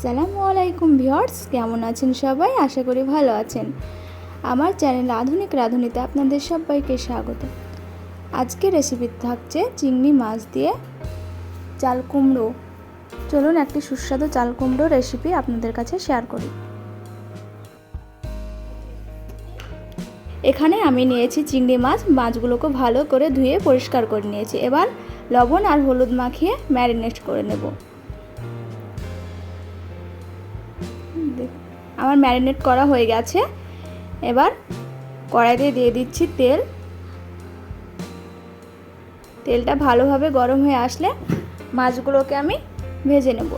আসসালামু আলাইকুম ভিউয়ার্স, কেমন আছেন সবাই? আশা করি ভালো আছেন। আমার চ্যানেল আধুনিক রাঁধুনিতে আপনাদের সবাইকে স্বাগত। আজকে রেসিপি থাকছে চিংড়ি মাছ দিয়ে চাল কুমড়ো। চলুন একটি সুস্বাদু চাল কুমড়ো রেসিপি আপনাদের কাছে শেয়ার করি। এখানে আমি নিয়েছি চিংড়ি মাছ, মাছগুলোকে ভালো করে ধুয়ে পরিষ্কার করে নিয়েছি। এবার লবণ আর হলুদ মাখিয়ে ম্যারিনেট করে নেব। আমার ম্যারিনেট করা হয়ে গেছে। এবার কড়াইতে দিয়ে দিচ্ছি তেল। তেলটা ভালোভাবে গরম হয়ে আসলে মাছগুলোকে আমি ভেজে নেব।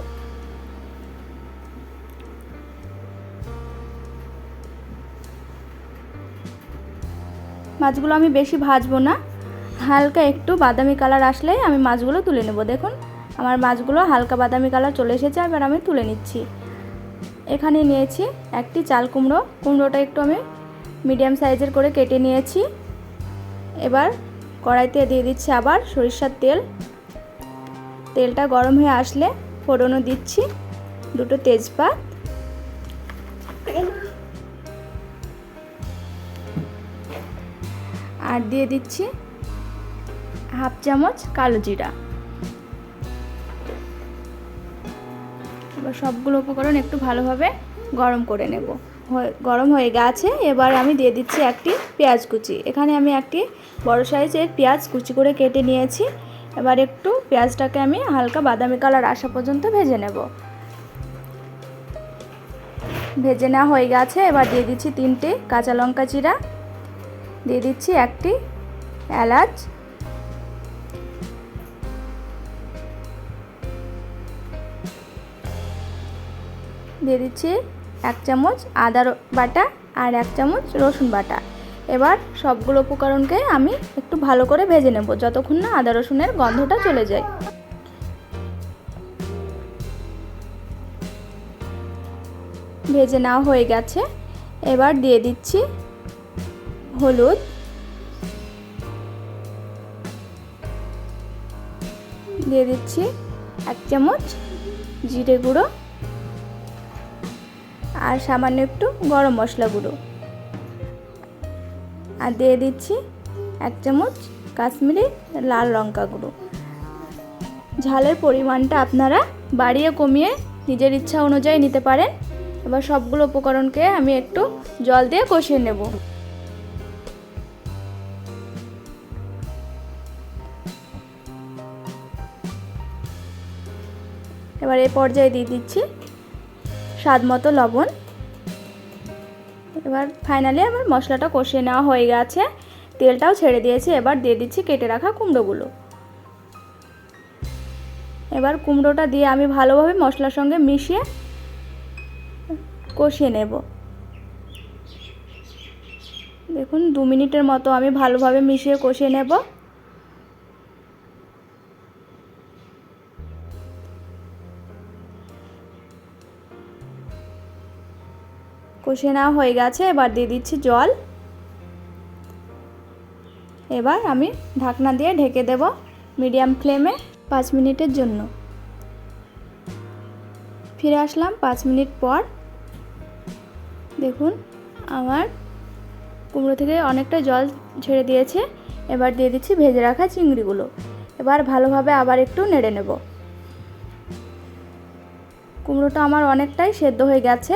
মাছগুলো আমি বেশি ভাজবো না। হালকা একটু বাদামি কালার আসলেই আমি মাছগুলো তুলে নেব। দেখুন, আমার মাছগুলো হালকা বাদামি কালার চলে এসেছে, এবার আমি তুলে নিচ্ছি। এখানে নিয়েছি একটি চাল কুমড়ো। কুমড়োটা একটু আমি মিডিয়াম সাইজের করে কেটে নিয়েছি। এবার কড়াইতে দিয়ে দিচ্ছি আবার সরিষার তেল। তেলটা গরম হয়ে আসলে ফোড়নও দিচ্ছি দুটো তেজপাত। আর দিয়ে দিচ্ছি হাফ চামচ কালো জিরা। এবার সবগুলো উপকরণ একটু ভালোভাবে গরম করে নেব। গরম হয়ে গেছে, এবার আমি দিয়ে দিচ্ছি একটি পেঁয়াজ কুচি। এখানে আমি একটি বড় সাইজের পেঁয়াজ কুচি করে কেটে নিয়েছি। এবার একটু পেঁয়াজটাকে আমি হালকা বাদামি কালার আসা পর্যন্ত ভেজে নেব। ভেজে নেওয়া হয়ে গেছে, এবার দিয়ে দিচ্ছি তিনটে কাঁচা লঙ্কা চিরা দিয়ে দিচ্ছি একটি এলাচ। দিয়ে দিচ্ছি এক চামচ আদা বাটা আর এক চামচ রসুন বাটা। এবার সবগুলো উপকরণকে আমি একটু ভালো করে ভেজে নেব যতক্ষণ না আদা রসুনের গন্ধটা চলে যায়। ভেজে নেওয়া হয়ে গেছে। এবার দিয়ে দিচ্ছি হলুদ। দিয়ে দিচ্ছি এক চামচ জিরে গুঁড়ো। আর সামান্য একটু গরম মশলা গুঁড়ো। আর দিয়ে দিচ্ছি এক চামচ কাশ্মীরি লাল লঙ্কা গুঁড়ো। ঝালের পরিমাণটা আপনারা বাড়িয়ে কমিয়ে নিজের ইচ্ছা অনুযায়ী নিতে পারেন। এবার সবগুলো উপকরণকে আমি একটু জল দিয়ে কষিয়ে নেব। এবার এই পর্যায়ে দিয়ে দিচ্ছি স্বাদ মতো লবণ। এবার ফাইনালি আমার মশলাটা কষিয়ে নেওয়া হয়ে গেছে। তেলটাও ছেড়ে দিয়েছি, এবার দিয়ে দিচ্ছি কেটে রাখা কুমড়োগুলো। এবার কুমড়োটা দিয়ে আমি ভালোভাবে মশলার সঙ্গে মিশিয়ে কষিয়ে নেব। দেখুন, দু মিনিটের মতো আমি ভালোভাবে মিশিয়ে কষিয়ে নেব। কষিয়ে নেওয়া হয়ে গেছে, এবার দিয়ে দিচ্ছি জল। এবার আমি ঢাকনা দিয়ে ঢেকে দেব মিডিয়াম ফ্লেমে পাঁচ মিনিটের জন্য। ফিরে আসলাম পাঁচ মিনিট পর। দেখুন, আমার কুমড়ো থেকে অনেকটা জল ছেড়ে দিয়েছে। এবার দিয়ে দিচ্ছি ভেজে রাখা চিংড়িগুলো। এবার ভালোভাবে আবার একটু নেড়ে নেব। কুমড়োটা আমার অনেকটাই সেদ্ধ হয়ে গেছে।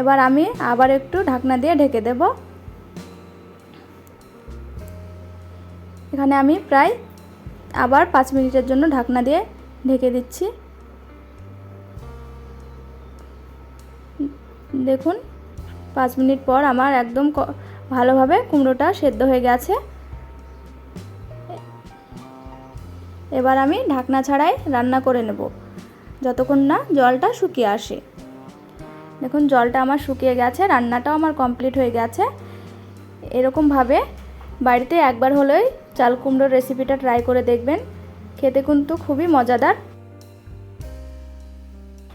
এবার আমি আবার একটু ঢাকনা দিয়ে ঢেকে দেব। এখানে আমি প্রায় আবার পাঁচ মিনিটের জন্য ঢাকনা দিয়ে ঢেকে দিচ্ছি। দেখুন, পাঁচ মিনিট পর আমার একদম ভালোভাবে কুমড়োটা সেদ্ধ হয়ে গেছে। এবার আমি ঢাকনা ছাড়াই রান্না করে নেব, যতক্ষণ না জলটা শুকিয়ে আসে। দেখুন, জলটা আমার শুকিয়ে গেছে, রান্নাটাও আমার কমপ্লিট হয়ে গেছে। এরকমভাবে বাড়িতে একবার হলেই চাল কুমড়োর রেসিপিটা ট্রাই করে দেখবেন। খেতে কিন্তু খুবই মজাদার।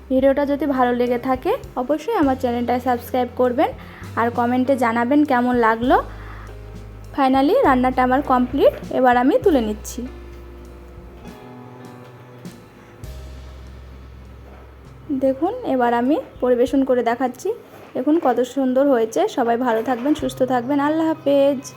ভিডিওটা যদি ভালো লেগে থাকে, অবশ্যই আমার চ্যানেলটা সাবস্ক্রাইব করবেন আর কমেন্টে জানাবেন কেমন লাগল। ফাইনালি রান্নাটা আমার কমপ্লিট এবার আমি তুলে নিচ্ছি। দেখুন, এবার আমি পরিবেশন করে দেখাচ্ছি। দেখুন কত সুন্দর হয়েছে। সবাই ভালো থাকবেন, সুস্থ থাকবেন। আল্লাহ হাফেজ।